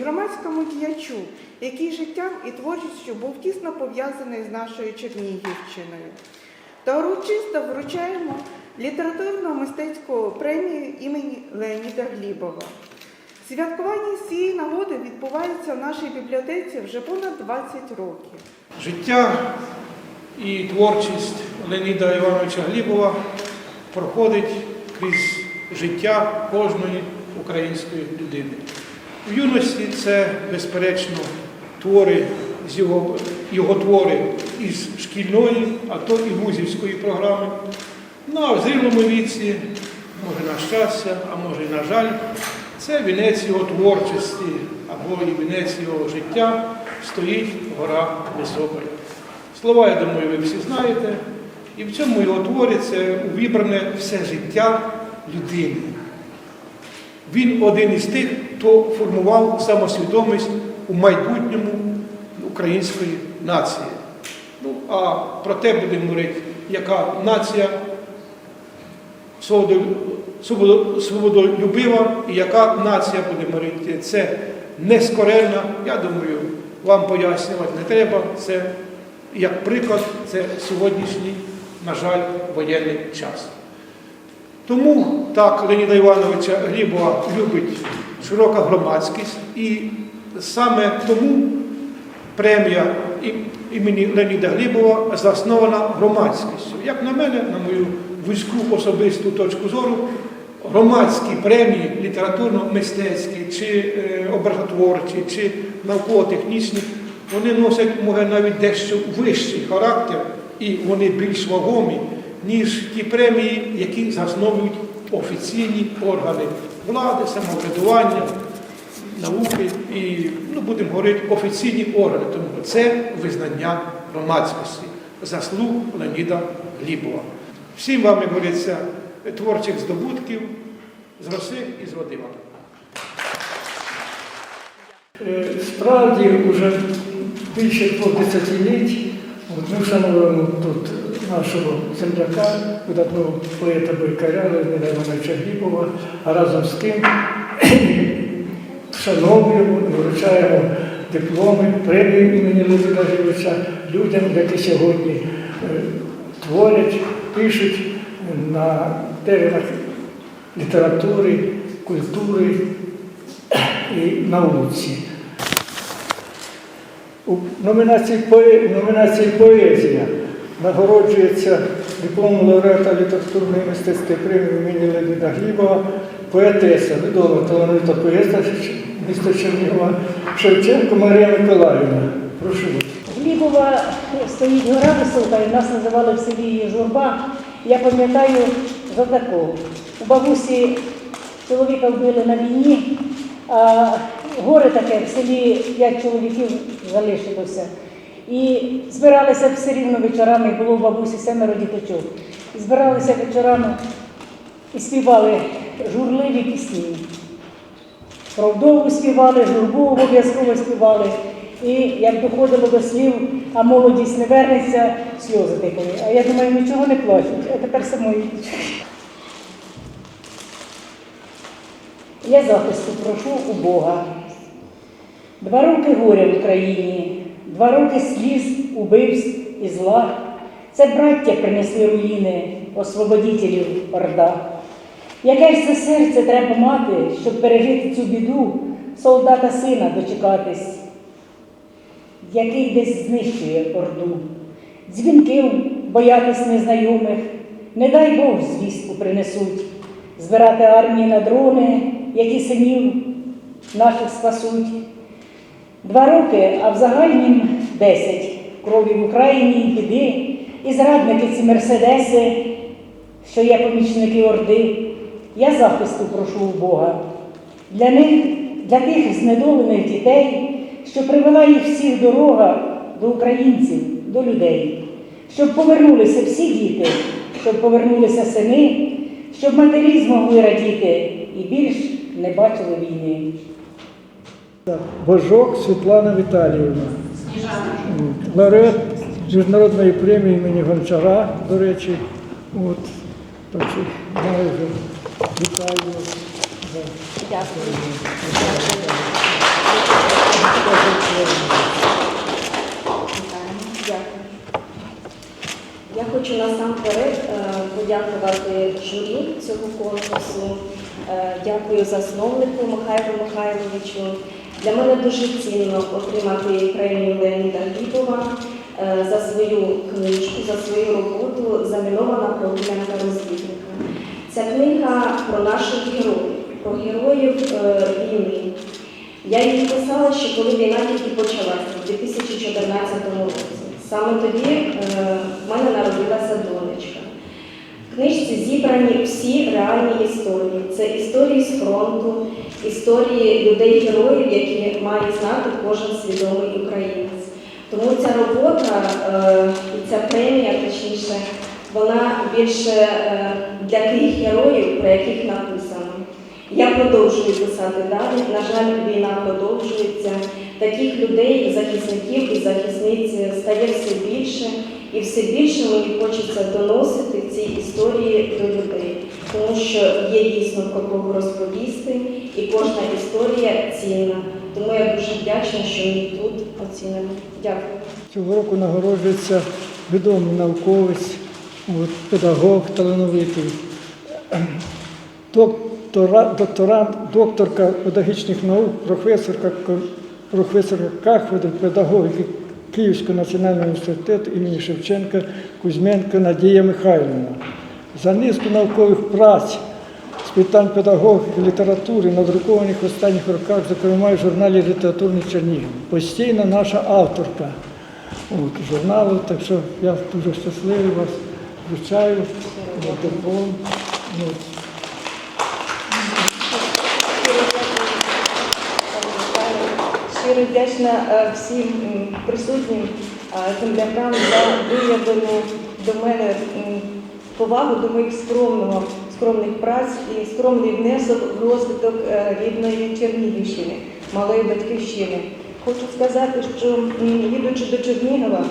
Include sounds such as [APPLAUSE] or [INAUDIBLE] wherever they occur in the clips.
громадському діячу, який життям і творчістю був тісно пов'язаний з нашою Чернігівщиною. Та урочисто вручаємо літературно-мистецьку премію імені Леоніда Глібова. Святкування з цієї нагоди відбувається в нашій бібліотеці вже понад 20 років. Життя і творчість Леоніда Івановича Глібова проходить крізь життя кожної української людини. В юності це, безперечно, твори з його, його твори із шкільної, а то і вузівської програми. Ну а в зрілому віці, може на щастя, а може і на жаль, це вінець його творчості або і вінець його життя стоїть гора високою. Слова, я думаю, ви всі знаєте. І в цьому його творі це увібране все життя людини. Він один із тих, хто формував самосвідомість у майбутньому української нації. Ну, а про те будемо говорити, яка нація свободо- свободо- свободолюбива і яка нація буде говорити. Це нескорена, я думаю, вам пояснювати не треба. Це як приклад, це сьогоднішній, на жаль, воєнний час. Тому так Леоніда Івановича Глібова любить широка громадськість, і саме тому премія імені Леоніда Глібова заснована громадськістю. Як на мене, на мою вузьку особисту точку зору, громадські премії літературно-мистецькі, чи е, образотворчі, чи науково-технічні, вони носять, може, навіть дещо вищий характер, і вони більш вагомі, ніж ті премії, які засновують офіційні органи влади, самоврядування, науки і, ну, будемо говорити, офіційні органи, тому це визнання громадськості, заслуг Леоніда Глібова. Всім вам, як говориться, творчих здобутків, з роси і з води. Е, Справді вже більше двох десятиліть ми вшановуємо тут нашого земляка, видатного поета Бойкаря Леоніда Івановича Глібова, а разом з тим [CLEARS THROAT] вшановуємо і вручаємо дипломи, премію імені Леоніда Глібовича людям, які сьогодні е, творять, пишуть на теренах літератури, культури [CLEARS THROAT] і науці. У номінації поезія нагороджується дипломом лауреата літературної мистецької премії імені Леоніда Глібова, поетеса, відома талановита поета міста Чернігова Шевченко Марія Миколаївна. Прошу. Глібова стоїть гора висока, і нас називали в селі її журба. Я пам'ятаю за такого. У бабусі чоловіка вбили на війні, а горе таке, в селі п'ять чоловіків залишилося. І збиралися все рівно вечорами, було у бабусі семеро діточок. І збиралися вечорами і співали журливі пісні. Про вдову співали, журбу обов'язково співали. І як доходило до слів, а молодість не вернеться, сльози текли. А я думаю, нічого не плачуть, а тепер самої. Я захисту прошу у Бога. Два роки горя в Україні, два роки сліз, убивств і зла. Це браття принесли руїни, освободітелів Орда. Яке ж це серце треба мати, щоб пережити цю біду, солдата сина дочекатись, який десь знищує орду, дзвінків боятись незнайомих, не дай Бог звістку принесуть, збирати армії на дрони, які синів наших спасуть. Два роки, а в загальнім десять крові в Україні, біди, і зрадники ці мерседеси, що є помічники Орди. Я захисту прошу у Бога. Для них, для тих знедолених дітей, що привела їх всіх дорога до українців, до людей, щоб повернулися всі діти, щоб повернулися сини, щоб матері змогли радіти і більш не бачили війни. Божок Світлана Віталіївна. Лауреат міжнародної премії імені Гончара, до речі. От. Так що вже вітаю вас. Дякую. Я хочу насамперед е, подякувати журі цього конкурсу. Е, Дякую засновнику Михайлу Михайловичу. Для мене дуже цінно отримати премію Леоніда Глібова е, за свою книжку, за свою роботу Замінована прогулянка розвідника. Ця книга про наших героїв, про героїв е, війни. Я її писала ще коли війна тільки почалася, у 2014 році. Саме тоді е, в мене народилася донечка. В книжці зібрані всі реальні історії. Це історії з фронту, історії людей-героїв, які має знати кожен свідомий українець. Тому ця робота е, і ця премія, точніше, вона більше е, для тих героїв, про яких написано. Я продовжую писати далі. На жаль, війна продовжується. Таких людей, захисників і захисниць стає все більше, і все більше мені хочеться доносити ці історії до людей, тому що є дійсно про кого розповісти, і кожна історія цінна. Тому я дуже вдячна, що мені тут оцінено. Дякую. Цього року нагороджується відомий науковець, педагог талановитий, [CLEARS THROAT] доктора, докторант, докторка педагогічних наук, професорка, професорка кафедри педагогіки Київського національного університету імені Шевченка Кузьменко Надія Михайлівна. За низку наукових праць з питань педагогіки, літератури, надрукованих в останніх роках, зокрема в журналі Літературний Чернігів. Постійна наша авторка от, журналу, так що я дуже щасливий вас вручаю. Щиро вдячна е, всім присутнім е, землякам за виявлену до мене повагу до моїх скромного, скромних праць і скромний внесок в розвиток е, рідної Чернігівщини, малої батьківщини. Хочу сказати, що їдучи до Чернігова,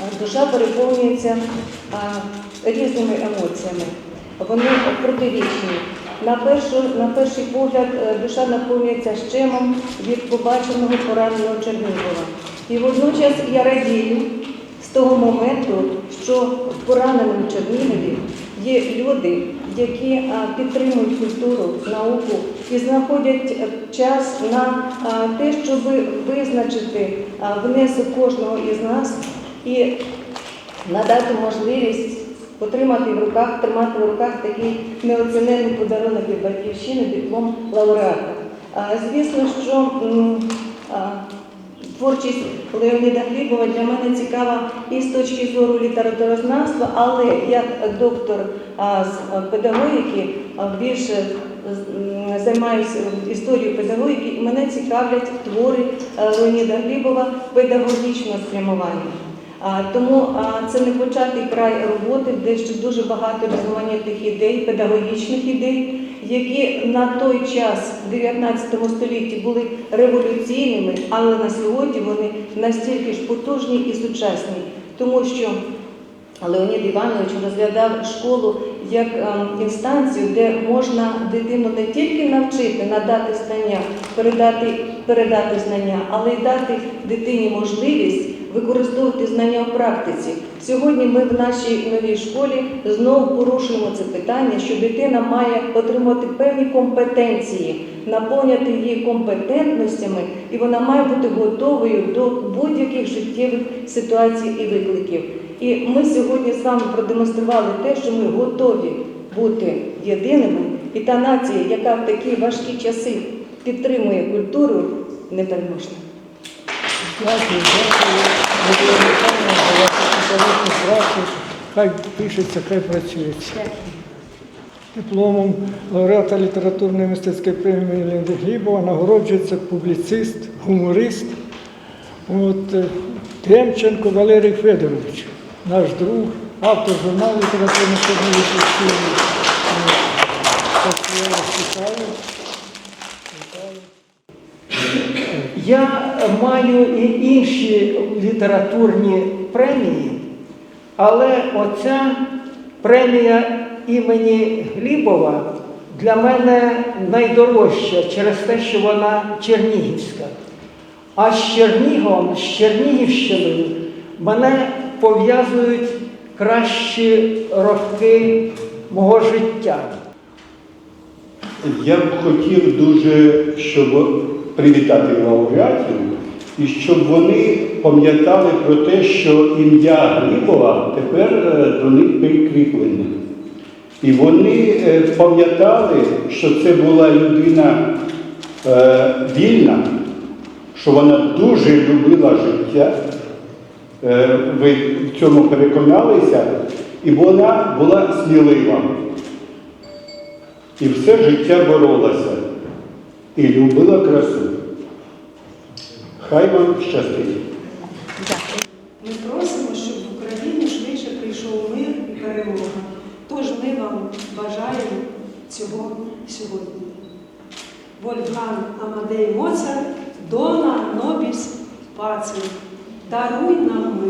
е, душа переповнюється різними емоціями. Вони протирічні. На, першу, на перший погляд е, душа наповнюється щемом від побаченого пораненого Чернігова. І водночас я радію того моменту, що в пораненому Чернігові є люди, які підтримують культуру, науку і знаходять е, час на те, щоб визначити внесок кожного із нас і надати можливість отримати в руках, тримати в руках такий неоцінений подарунок від батьківщини, диплом лауреата. Звісно, що творчість Леоніда Глібова для мене цікава і з точки зору літературознавства, але як доктор з педагогіки більше займаюся історією педагогіки, і мене цікавлять твори Леоніда Глібова педагогічного спрямування. Тому це не початий край роботи, де ще дуже багато різноманітних ідей, педагогічних ідей, які на той час, в 19 столітті, були революційними, але на сьогодні вони настільки ж потужні і сучасні, тому що Леонід Іванович розглядав школу як інстанцію, де можна дитину не тільки навчити, надати знання, передати, передати знання, але й дати дитині можливість використовувати знання в практиці. Сьогодні ми в нашій новій школі знову порушуємо це питання, що дитина має отримати певні компетенції, наповнити її компетентностями, і вона має бути готовою до будь-яких життєвих ситуацій і викликів. І ми сьогодні з вами продемонстрували те, що ми готові бути єдиними, і та нація, яка в такі важкі часи підтримує культуру, непереможна. Дякую. Хай пишеться, хай працюється. Дипломом лауреата літературної мистецької премії Леоніда Глібова нагороджується публіцист, гуморист от, е, Демченко Валерій Федорович, наш друг, автор журналу літературної мистецької. Я маю і інші літературні премії, але оця премія імені Глібова для мене найдорожча через те, що вона чернігівська. А з Черніговом, з Чернігівщиною мене пов'язують кращі роки мого життя. Я б хотів дуже, щоб привітати лауреатів і щоб вони пам'ятали про те, що ім'я Глібова тепер е, до них прикріплене. І вони е, пам'ятали, що це була людина е, вільна, що вона дуже любила життя. Ви в цьому переконалися, і вона була смілива. І все життя боролася і любила красу. Хай вам щастить. Ми просимо, щоб в Україну швидше прийшов мир і перемога. Тож ми вам бажаємо цього сьогодні. Вольфган Амадей Моцарт, Дона Нобіс Пацин. Даруй нам